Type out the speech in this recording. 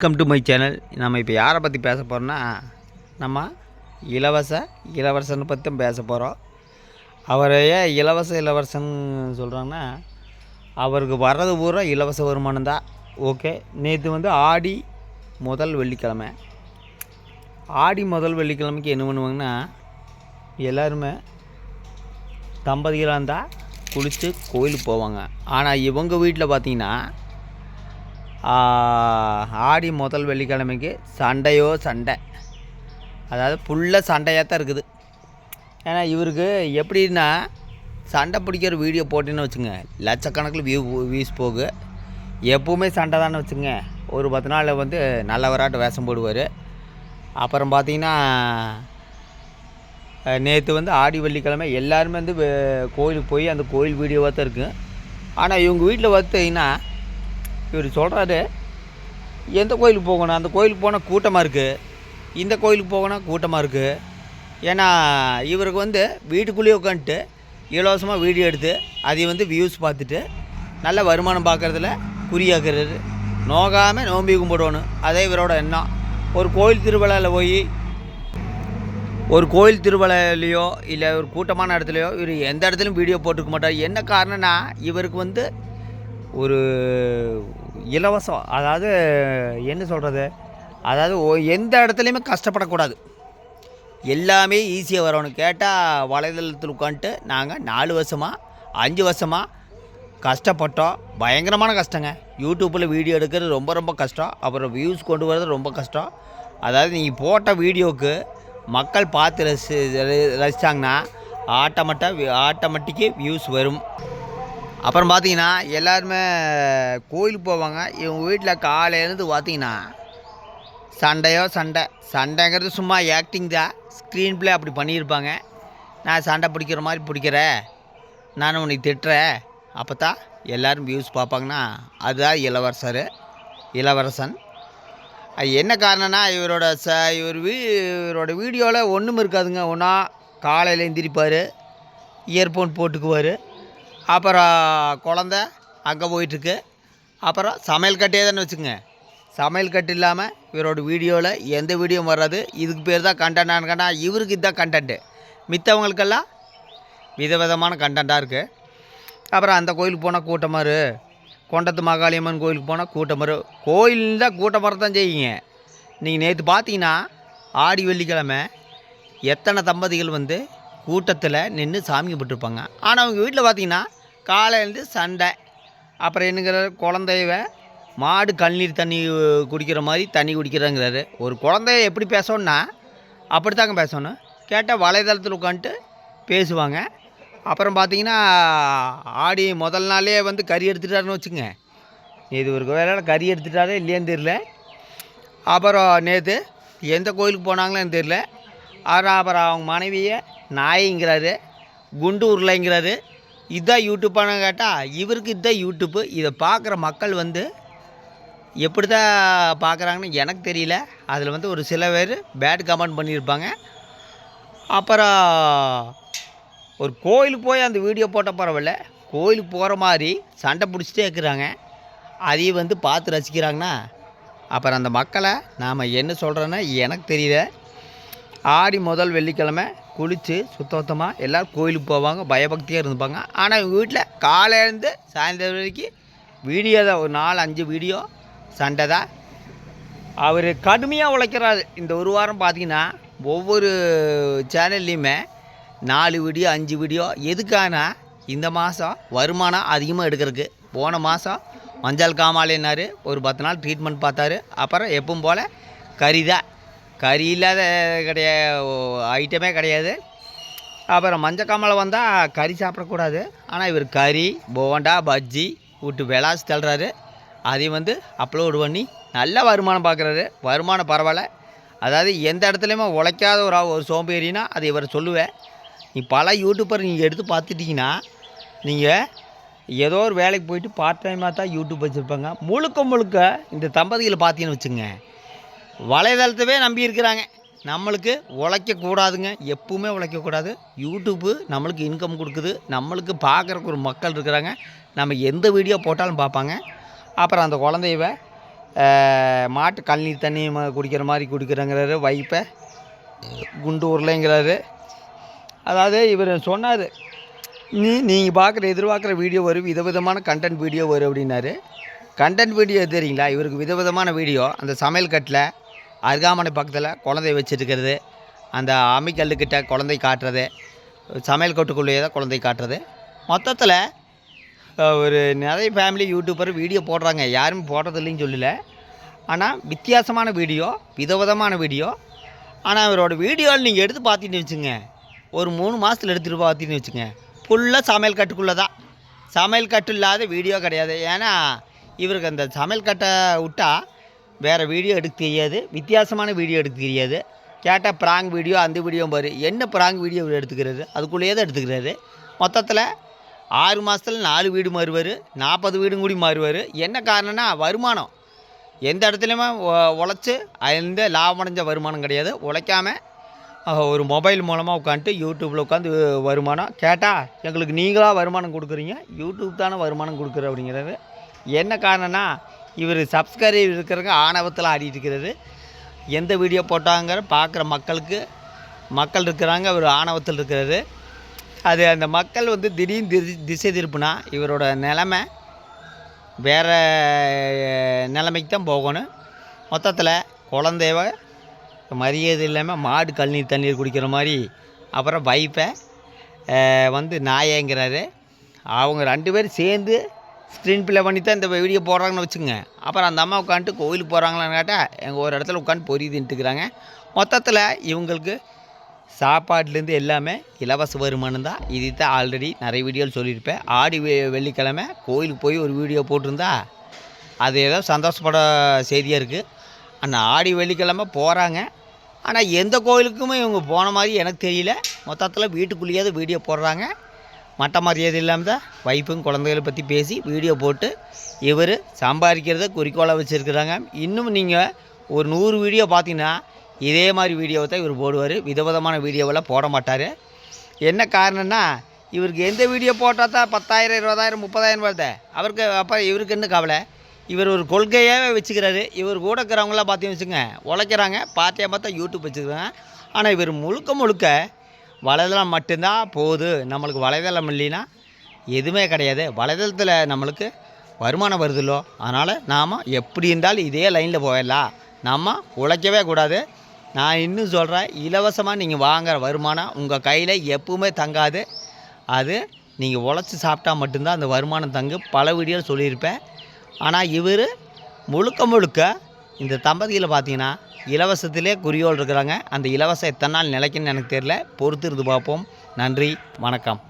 Welcome to my channel நம்ம இப்போ யாரை பற்றி பேச போகிறோன்னா நம்ம இலவச இளவரசனை பற்றி தான் பேச போகிறோம் அவரையே இலவச இளவரசன் சொல்கிறாங்கன்னா அவருக்கு வர்றது பூரா இலவச வருமானம் தான். ஓகே நேற்று வந்து ஆடி முதல் வெள்ளிக்கிழமை. ஆடி முதல் வெள்ளிக்கிழமைக்கு என்ன பண்ணுவாங்கன்னா எல்லாருமே தம்பதிகளாக இருந்தால் குளித்து கோயிலுக்கு போவாங்க. ஆனால் இவங்க வீட்டில் பார்த்தீங்கன்னா ஆடி முதல் வெள்ளிக்கிழமைக்கு சண்டையோ சண்டை. அதாவது ஃபுல்லாக சண்டையாக தான் இருக்குது. ஏன்னா இவருக்கு எப்படின்னா சண்டை பிடிக்கிற வீடியோ போட்டேன்னு வச்சுங்க லட்சக்கணக்கில் வியூ வியூஸ் போகு. எப்பவுமே சண்டை தானே வச்சுங்க. ஒரு பத்து நாள் வந்து நல்லவராட்ட வேஷம் போடுவார். அப்புறம் பார்த்தீங்கன்னா நேற்று வந்து ஆடி வெள்ளிக்கிழமை எல்லாருமே வந்து கோயிலுக்கு போய் அந்த கோயில் வீடியோவாக தான் இருக்குது ஆனால் இவங்க வீட்டில் பார்த்தீங்கன்னா இவர் சொல்கிறாரு எந்த கோயிலுக்கு போகணும்? அந்த கோயிலுக்கு போனால் கூட்டமாக இருக்குது இந்த கோயிலுக்கு போகணும் கூட்டமாக இருக்குது ஏன்னா இவருக்கு வந்து வீட்டுக்குள்ளேயே உட்காந்துட்டு இலவசமாக வீடியோ எடுத்து அதை வந்து வியூஸ் பார்த்துட்டு நல்ல வருமானம் பார்க்குறதுல குறியாக்குறாரு. நோகாமல் நோம்பி கும்பிடணும். அதே இவரோட எண்ணம். ஒரு கோயில் திருவிழாவில் போய் ஒரு கோயில் திருவிழாலையோ இல்லை ஒரு கூட்டமான இடத்துலையோ இவர் எந்த இடத்துலையும் வீடியோ போட்டுக்க மாட்டார். என்ன காரணம்னா இவருக்கு வந்து ஒரு இலவசம். அதாவது என்ன சொல்கிறது அதாவது எந்த இடத்துலையுமே கஷ்டப்படக்கூடாது. எல்லாமே ஈஸியாக வரணும் கேட்டால் வலைதளத்தில் உட்காந்துட்டு நாங்கள் நாலு வருஷமாக அஞ்சு வருஷமாக கஷ்டப்பட்டோம். பயங்கரமான கஷ்டங்க. யூடியூப்பில் வீடியோ எடுக்கிறது ரொம்ப ரொம்ப கஷ்டம். அப்புறம் வியூஸ் கொண்டு வர்றது ரொம்ப கஷ்டம். அதாவது நீங்கள் போட்ட வீடியோவுக்கு மக்கள் பார்த்து ரசி ரசித்தாங்கன்னா ஆட்டோமேட்டாக ஆட்டோமேட்டிக்கு வியூஸ் வரும். அப்புறம் பார்த்தீங்கன்னா எல்லாருமே கோயிலுக்கு போவாங்க. இவங்க வீட்டில் காலையிலேருந்து பார்த்தீங்கன்னா சண்டையோ சண்டை. சண்டைங்கிறது சும்மா ஆக்டிங் தான். ஸ்க்ரீன் ப்ளே அப்படி பண்ணியிருப்பாங்க. நான் சண்டை பிடிக்கிற மாதிரி பிடிக்கிற? நான் உனக்கு திட்டுறேன் அப்போ தான் எல்லோரும் வியூஸ் பார்ப்பாங்கன்னா அதுதான் இளவரசர் இளவரசன். அது என்ன காரணம்னா இவரோட ச இவர் வீ இவரோட வீடியோவில் ஒன்றும் இருக்காதுங்க. ஒன்றா காலையில் எந்திரிப்பார் இயர்ஃபோன் போட்டுக்குவார். அப்புறம் குழந்த அங்கே போயிட்டுருக்கு. அப்புறம் சமையல் கட்டே தானே வச்சுங்க சமையல் கட்டு இல்லாமல் இவரோட வீடியோவில் எந்த வீடியோவும் வராது. இதுக்கு பேர் தான் கண்டென்டான்னு கேட்டா இவருக்கு இதுதான் கண்டென்ட்டு மித்தவங்களுக்கெல்லாம் விதவிதமான கண்டென்ட்டாக இருக்குது அப்புறம் அந்த கோயிலுக்கு போனால் கூட்டமாரு கொண்டத்து மகாளியம்மன் கோயிலுக்கு போனால் கூட்டமாரு கோயில் தான் கூட்டமாக தான் செய்யுங்க. நீங்கள் நேற்று பார்த்தீங்கன்னா ஆடி வெள்ளிக்கிழமை எத்தனை தம்பதிகள் வந்து கூட்டத்தில் நின்று சாமி கும்பிட்டுருப்பாங்க. ஆனால் அவங்க வீட்டில் பார்த்தீங்கன்னா காலையிலேருந்து சண்டை. அப்புறம் என்னங்கிற குழந்தைய மாடு கண்ணீர் தண்ணி குடிக்கிற மாதிரி தண்ணி குடிக்கிறாங்கிறாரு. ஒரு குழந்தைய எப்படி பேசணும்னா அப்படித்தாங்க பேசணும். கேட்டால் வலைதளத்தில் உட்காந்துட்டு பேசுவாங்க. அப்புறம் பார்த்தீங்கன்னா ஆடி முதல் நாளே வந்து கறி எடுத்துட்டாருன்னு வச்சுங்க இது ஒரு வேலை கறி எடுத்துட்டாரே இல்லையான்னு தெரியல. அப்புறம் நேற்று எந்த கோயிலுக்கு போனாங்களேன்னு தெரியல. அப்புறம் அப்புறம் அவங்க மனைவியை நாய்ங்கிறாரு குண்டு உருளைங்கிறாரு. இதுதான் யூடியூப்பானு கேட்டால் இவருக்கு இதுதான் யூடியூப்பு இதை பார்க்குற மக்கள் வந்து எப்படி தான் பார்க்குறாங்கன்னு எனக்கு தெரியல. அதில் வந்து ஒரு சில பேர் பேட் கமெண்ட் பண்ணியிருப்பாங்க. அப்புறம் ஒரு கோயிலுக்கு போய் அந்த வீடியோ போட்ட பரவாயில்ல. கோயிலுக்கு போகிற மாதிரி சண்டை பிடிச்சிட்டே இருக்கிறாங்க. அதையும் வந்து பார்த்து ரசிக்கிறாங்கன்னா அப்புறம் அந்த மக்களை நாம் என்ன சொல்கிறோன்னா எனக்கு தெரியல. ஆடி முதல் வெள்ளிக்கிழமை குளித்து சுத்தமாக எல்லோரும் கோயிலுக்கு போவாங்க பயபக்தியாக இருந்துப்பாங்க. ஆனால் எங்கள் வீட்டில் காலையிலேருந்து சாயந்தரம் வரைக்கும் வீடியோ தான். ஒரு நாலு அஞ்சு வீடியோ சண்டை தான். அவர் கடுமையாக உழைக்கிறாரு. இந்த ஒரு வாரம் பார்த்தீங்கன்னா ஒவ்வொரு சேனல்லையுமே நாலு வீடியோ அஞ்சு வீடியோ எதுக்கானா இந்த மாதம் வருமானம் அதிகமாக எடுக்கிறதுக்கு. போன மாதம் மஞ்சள் காமாலைனார் ஒரு பத்து நாள் ட்ரீட்மெண்ட் பார்த்தாரு. அப்புறம் எப்பவும் போல் கறி தான் கறி இல்லாத கிடையாது ஐட்டமே கிடையாது. அப்புறம் மஞ்சள் காமாலை வந்தால் கறி சாப்பிடக்கூடாது. ஆனால் இவர் கறி போண்டா பஜ்ஜி விட்டு விளாசி தள்ளுறாரு. அதையும் வந்து அப்லோடு பண்ணி நல்ல வருமானம் பார்க்குறாரு. வருமானம் பரவாயில்ல. அதாவது எந்த இடத்துலையுமே உழைக்காத ஒரு ஒரு சோம்பேறினா அதை இவர் சொல்லுவேன். நீ பல யூடியூப்பர் நீங்கள் எடுத்து பார்த்துட்டிங்கன்னா நீங்கள் ஏதோ ஒரு வேலைக்கு போயிட்டு பார்ட் டைமாக தான் யூடியூப் வச்சுருப்பாங்க. முழுக்க முழுக்க இந்த தம்பதிகளை பார்த்தீங்கன்னு வச்சுங்க வலைதளத்தவே நம்பி இருக்கிறாங்க நம்மளுக்கு உழைக்கக்கூடாதுங்க. எப்பவுமே உழைக்கக்கூடாது. யூடியூப்பு நம்மளுக்கு இன்கம் கொடுக்குது. நம்மளுக்கு பார்க்குறக்கு ஒரு மக்கள் இருக்கிறாங்க. நம்ம எந்த வீடியோ போட்டாலும் பார்ப்பாங்க. அப்புறம் அந்த குழந்தையவ மாட்டு கழனி தண்ணி குடிக்கிற மாதிரி குடிக்கிறேங்கிறாரு. வைப்பை குண்டு உருளைங்கிறாரு. அதாவது இவர் சொன்னார் நீ நீங்கள் பார்க்குற எதிர்பார்க்குற வீடியோ வரும் விதவிதமான கண்டென்ட் வீடியோ வரும் அப்படின்னாரு. கண்டென்ட் வீடியோ தெரியுங்களா? இவருக்கு விதவிதமான வீடியோ அந்த சமையல் கட்டில் அருகாமனை பக்கத்தில் குழந்தை வச்சுருக்கிறது. அந்த அம்மிக்கல்லுக்கிட்ட குழந்தை காட்டுறது. சமையல் கட்டுக்குள்ளேயே தான் குழந்தை காட்டுறது. மொத்தத்தில் ஒரு நிறைய ஃபேமிலி யூடியூப்பர் வீடியோ போடுறாங்க. யாரும் போடுறதில்லைன்னு சொல்லல. ஆனால் வித்தியாசமான வீடியோ விதவிதமான வீடியோ ஆனால் அவரோட வீடியோவில் நீங்கள் எடுத்து பார்த்தீங்கன்னு வச்சுங்க. ஒரு மூணு மாதத்தில் எடுத்துகிட்டு பார்த்தீங்கன்னு வச்சுங்க. ஃபுல்லாக சமையல் கட்டுக்குள்ளே தான். சமையல் கட்டு இல்லாத வீடியோ கிடையாது. ஏன்னா இவருக்கு அந்த சமையல் கட்டை விட்டா வேறு வீடியோ எடுக்க தெரியாது. வித்தியாசமான வீடியோ எடுக்க தெரியாது. கேட்டால் ப்ராங் வீடியோ அந்த வீடியோ பாரு. என்ன ப்ராங் வீடியோ எடுத்துக்கிறாரு அதுக்குள்ளேயே தான் எடுத்துக்கிறாரு. மொத்தத்தில் ஆறு மாதத்தில் நாலு வீடு மாறுவார். நாற்பது வீடும் கூடி மாறுவார். என்ன காரணம்னா வருமானம். எந்த இடத்துலையுமே உழைச்சி எந்த லாபம் அடைஞ்ச வருமானம் கிடையாது. உழைக்காம ஒரு மொபைல் மூலமாக உட்காந்துட்டு யூடியூப்பில் உட்காந்து வருமானம். கேட்டால் எங்களுக்கு நீங்களாக வருமானம் கொடுக்குறீங்க? யூடியூப் தானே வருமானம் கொடுக்குற அப்படிங்கிறது என்ன காரணம்னா இவர் சப்ஸ்கிரைப் இருக்கிறவங்க ஆணவத்தில் ஆடிட்டு இருக்கிறாரு எந்த வீடியோ போட்டாங்கிற பார்க்குற மக்களுக்கு மக்கள் இருக்கிறாங்க அவர் ஆணவத்தில் இருக்கிறாரு. அது அந்த மக்கள் வந்து திடீர்னு திசை திசை திருப்புனா இவரோட நிலமை வேறு நிலைமைக்கு தான் போகணும். மொத்தத்தில் குழந்தைவ மரியாதை இல்லாமல் மாடு கழநீர் தண்ணீர் குடிக்கிற மாதிரி அப்புறம் வைப்பை வந்து நாயங்கிறாரு. அவங்க ரெண்டு பேரும் சேர்ந்து ஸ்க்ரீன் ப்ளே பண்ணி தான் இந்த வீடியோ போடுறாங்கன்னு வச்சுங்க அப்புறம் அந்த அம்மா உட்காந்துட்டு கோயிலுக்கு போகிறாங்களான்னு கேட்டால் எங்கள் ஒரு இடத்துல உட்காந்து பொரியுதுன்ட்டுக்கிறாங்க மொத்தத்தில் இவங்களுக்கு சாப்பாட்லேருந்து எல்லாமே இலவச வருமானம் தான். இது தான் ஆல்ரெடி நிறைய வீடியோவில் சொல்லியிருப்பேன். ஆடி வெ- வெள்ளிக்கிழமை கோயிலுக்கு போய் ஒரு வீடியோ போட்டிருந்தா அது ஏதோ சந்தோஷப்பட செய்தியாக இருக்குது ஆனால் ஆடி வெள்ளிக்கிழமை போகிறாங்க ஆனால் எந்த கோயிலுக்குமே இவங்க போன மாதிரி எனக்கு தெரியல. மொத்தத்தில் வீட்டுக்குள்ளேயாவது வீடியோ போடுறாங்க. மட்ட மரியாதை இல்லாமல் தான் வைஃபும் குழந்தைகளை பற்றி பேசி வீடியோ போட்டு இவர் சம்பாதிக்கிறத குறிக்கோளாக வச்சுருக்குறாங்க. இன்னும் நீங்கள் ஒரு நூறு வீடியோ பார்த்தீங்கன்னா இதே மாதிரி வீடியோவை தான் இவர் போடுவார். விதவிதமான வீடியோவெல்லாம் போட மாட்டார். என்ன காரணம்னா இவருக்கு எந்த வீடியோ போட்டால் தான் பத்தாயிரம் இருபதாயிரம் முப்பதாயிரம் வருது அவருக்கு அப்போ இவருக்கு என்ன கவலை? இவர் ஒரு கொள்கையாகவே வச்சுக்கிறாரு. இவர் கூட இருக்கிறவங்களாம் பார்த்தீங்கன்னு வச்சுங்க உழைக்கிறாங்க. பார்த்தே பார்த்தா யூடியூப் வச்சுக்கிறாங்க. ஆனால் இவர் முழுக்க முழுக்க வலைதளம் மட்டும்தான் போகுது. நம்மளுக்கு வலைதளம் இல்லைன்னா எதுவுமே கிடையாது. வலைதளத்தில் நம்மளுக்கு வருமானம் வருதுல்லோ அதனால் நாம் எப்படி இருந்தாலும் இதே லைனில் போயிடலாம். நம்ம உழைக்கவே கூடாது. நான் இன்னும் சொல்கிறேன் இலவசமாக நீங்கள் வாங்குகிற வருமானம் உங்கள் கையில் எப்பவுமே தங்காது. அது நீங்கள் உழைச்சி சாப்பிட்டா மட்டும்தான் அந்த வருமானம் தங்கு பல வீடியோவில் சொல்லியிருப்பேன். ஆனால் இவர் முழுக்க முழுக்க இந்த தம்பதியில் பார்த்தீங்கன்னா இலவசத்திலே குறியோல் இருக்கிறாங்க. அந்த இலவசம் எத்தனை நாள் நிலைக்குன்னு எனக்கு தெரியல. பொறுத்திருந்து பார்ப்போம். நன்றி. வணக்கம்.